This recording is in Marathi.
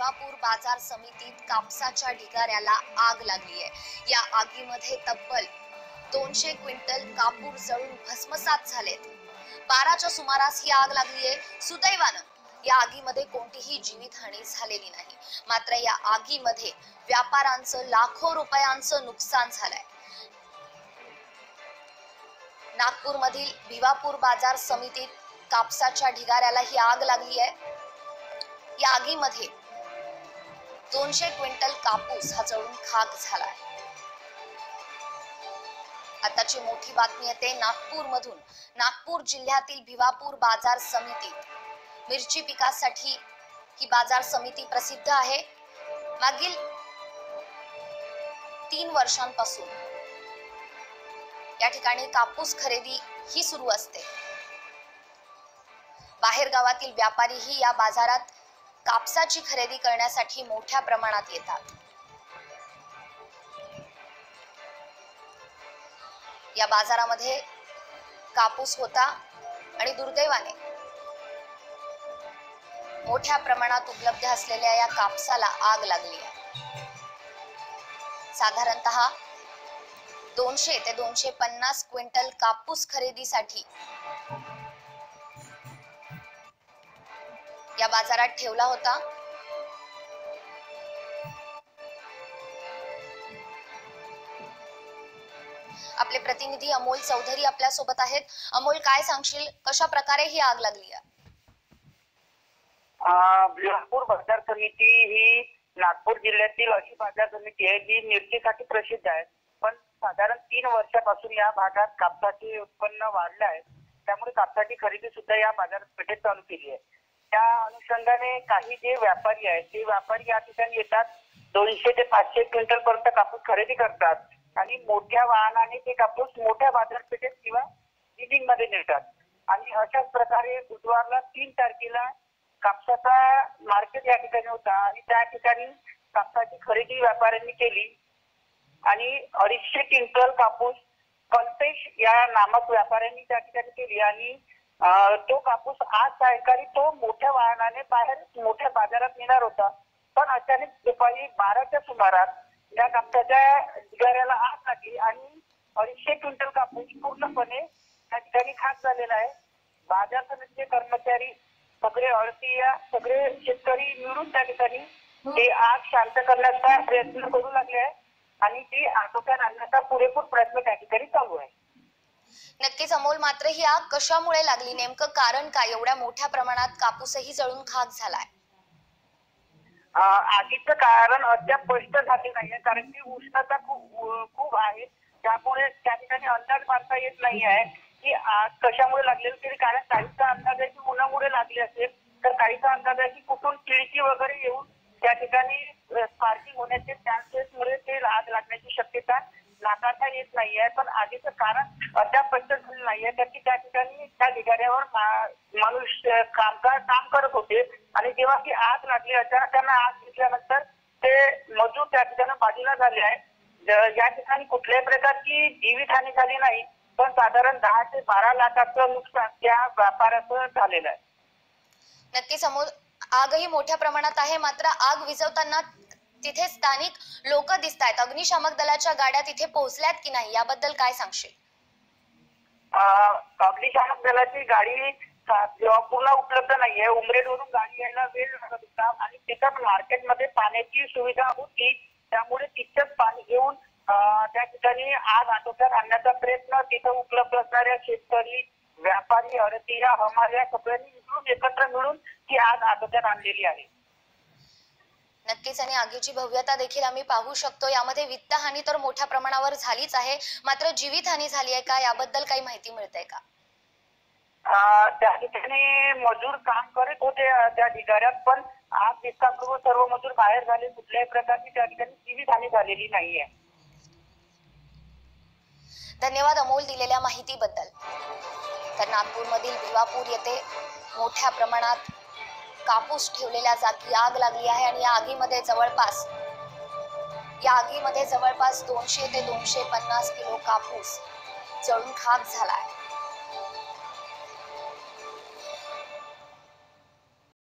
शिवापूर बाजार समितीत कापसाच्या ढिगाऱ्याला आग लागली आहे. या आगीमध्ये तब्बल दोनशे क्विंटल कापूर जळून भस्मसात झालेत. बाराच्या सुमारास ही आग लागली आहे. सुदैवानं या आगीमध्ये कोणतीही जीवितहानी झालेली नाही. मात्र या आगीमध्ये व्यापारांचं लाखो रुपयांचं नुकसान झालंय. नागपूरमधील भिवापूर बाजार समितीत कापसाच्या ढिगाऱ्याला ही आग लागली आहे. या आगीमध्ये दोनशे क्विंटल कापूस हा जळून खाक झाला आहे. आताची मोठी बातमी येते नागपूर मधून नागपूर जिल्ह्यातील भिवापूर बाजार समितीत मिरची पिकासाठी ही बाजार समिती प्रसिद्ध आहे. मागील तीन वर्षांपासून या ठिकाणी कापूस खरेदी ही सुरू असते. बाहेर गावातील व्यापारीही या बाजारात कापसाची खरेदी करण्यासाठी मोठ्या प्रमाणात येतात. या बाजारामध्ये कापूस होता आणि दुर्दैवाने मोठ्या प्रमाणात उपलब्ध असलेल्या या कापसाला आग लागली आहे. साधारणतः दोनशे ते दोनशे पन्नास क्विंटल कापूस खरेदीसाठी या बाजारात ठेवला होता. आपले प्रतिनिधी अमोल चौधरी आपल्यासोबत आहेत. अमोल काय सांगशील? कशा प्रकारे ही आग लागली आहे? बिलासपूर बाजार समिती ही नागपूर जिल्ह्यातील अशी बाजार समिती आहे जी मिरचीसाठी प्रसिद्ध आहे. पण साधारण तीन वर्षापासून या भागात कापसाचे उत्पन्न वाढलं आहे. त्यामुळे कापसाची खरेदी सुद्धा या बाजारपेठेत चालू केली आहे. त्या अनुषंगाने काही जे व्यापारी आहेत ते व्यापारी या ठिकाणी येतात. दोनशे ते पाचशे क्विंटल पर्यंत कापूस खरेदी करतात आणि मोठ्या वाहनाने ते कापूस मोठ्या बाजारपेठेत किंवा लिडिंगमध्ये नेतात. आणि अशाच प्रकारे बुधवारला तीन तारखेला कापसाचा मार्केट या ठिकाणी होता आणि त्या ठिकाणी कापसाची खरेदी व्यापाऱ्यांनी केली. आणि अडीचशे क्विंटल कापूस कल्पेश या नामक व्यापाऱ्यांनी त्या ठिकाणी केली आणि तो कापूस आज सायंकाळी तो मोठ्या वाहनाने बाहेर मोठ्या बाजारात नेणार होता. पण अचानक दुपारी बाराच्या सुमारास या कापसाच्या ढिगाऱ्याला आग लागली आणि अडीचशे क्विंटल कापूस पूर्णपणे त्या ठिकाणी खाक झालेला आहे. बाजार समितीचे कर्मचारी सगळे अळतीया सगळे शेतकरी मिळून त्या ठिकाणी ते आग शांत करण्याचा प्रयत्न करू लागले आहे आणि ती आटोक्यात आणण्याचा पुरेपूर प्रयत्न त्या ठिकाणी चालू आहे. नक्कीच अमोल मात्र ही आग कशामुळे लागली? नेमकं कारण काय? एवढ्या मोठ्या प्रमाणात कापूसही जळून खाक झालाय. आगीचं कारण अद्याप स्पष्ट झाले नाहीये कारण की उष्णता खूप खूप आहे. त्यामुळे त्या ठिकाणी अंदाज मारता येत नाही आहे की आग कशामुळे लागलेली. तरी कारण काहीचा अंदाज आहे की उन्हामुळे लागली असेल तर काहीचा अंदाज आहे की कुठून खिडकी वगैरे येऊन त्या ठिकाणी स्पार्किंग होण्याचे चान्सेसमुळे ते आग लागण्याची शक्यता नाकारता येत नाहीये पण आगीचं कारण अद्याप स्पष्ट झालं नाहीये. तर की त्या ठिकाणी त्या ढिगाऱ्यावर माणूस कामगार काम करत होते. आणि जेव्हा ती आग लागली अचानक त्यांना आग घेतल्यानंतर ते मजूर त्या ठिकाणी बाजूला झाले आहे या ठिकाणी कुठल्याही प्रकारची जीवितहानी झाली नाही पण साधारण दहा ते बारा लाखाचं नुकसान त्या व्यापाऱ्याचं झालेलं आहे. नक्की समोर आगही मोठ्या प्रमाणात आहे मात्र आग विझवताना तिथे स्थानिक लोक दिसत आहेत अग्निशामक दलाच्या गाड्या तिथे पोहोचल्यात की नाही याबद्दल काय सांगशील? अं, अग्निशामक दलाची गाडी पूर्ण उपलब्ध नाहीये उमरेडवरून गाडी यायला वेळ लागत होता आणि तिथं मार्केटमध्ये पाण्याची सुविधा होती. त्यामुळे तिथंच पाणी घेऊन त्या ठिकाणी आग आटोक्यात आणण्याचा प्रयत्न तिथं उपलब्ध असणाऱ्या शेतकरी व्यापारी अडतीया हमाल्या सगळ्यांनी मिळून एकत्र मिळून ती आग आटोक्यात आणलेली आहे. नक्कीच. आणि आगीची भव्यता देखील आम्ही पाहू शकतो. यामध्ये वित्तहानी तर मोठ्या प्रमाणावर झालीच आहे. मात्र जीवितहानी झाली आहे का? याबद्दल काही माहिती मिळते का? त्या ठिकाणी मजूर काम करत होते त्या ढिगाऱ्यात पण आग दिसतापूर्व सर्व मजूर बाहेर झाले. कुठल्याही प्रकारची त्या ठिकाणी जीवितहानी झालेली नाहीये. धन्यवाद अमोल दिलेल्या माहितीबद्दल. तर नागपूरमधील भिवापूर येथे मोठ्या प्रमाणात कापूस ठेवलेल्या जागी आग लागली आहे आणि या आगीमध्ये जवळपास या आगीमध्ये जवळपास दोनशे ते दोनशे पन्नास किलो कापूस जळून खाक झाला आहे.